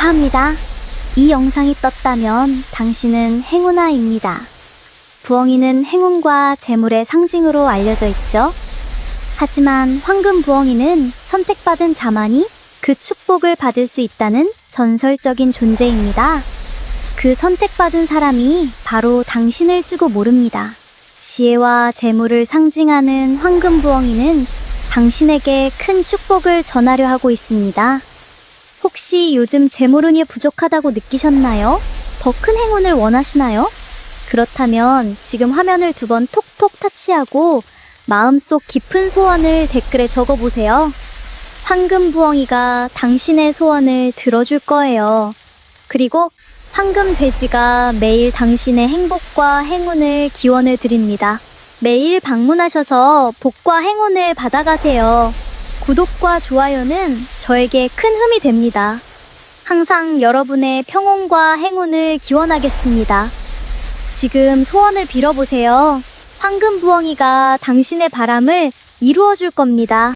축하합니다. 이 영상이 떴다면 당신은 행운아입니다. 부엉이는 행운과 재물의 상징으로 알려져 있죠. 하지만 황금 부엉이는 선택받은 자만이 그 축복을 받을 수 있다는 전설적인 존재입니다. 그 선택받은 사람이 바로 당신을지도 모릅니다. 지혜와 재물을 상징하는 황금 부엉이는 당신에게 큰 축복을 전하려 하고 있습니다. 혹시 요즘 재물운이 부족하다고 느끼셨나요? 더 큰 행운을 원하시나요? 그렇다면 지금 화면을 두 번 톡톡 타치하고 마음속 깊은 소원을 댓글에 적어보세요. 황금 부엉이가 당신의 소원을 들어줄 거예요. 그리고 황금 돼지가 매일 당신의 행복과 행운을 기원을 드립니다. 매일 방문하셔서 복과 행운을 받아가세요. 구독과 좋아요는 저에게 큰 힘이 됩니다. 항상 여러분의 평온과 행운을 기원하겠습니다. 지금 소원을 빌어보세요. 황금 부엉이가 당신의 바람을 이루어 줄 겁니다.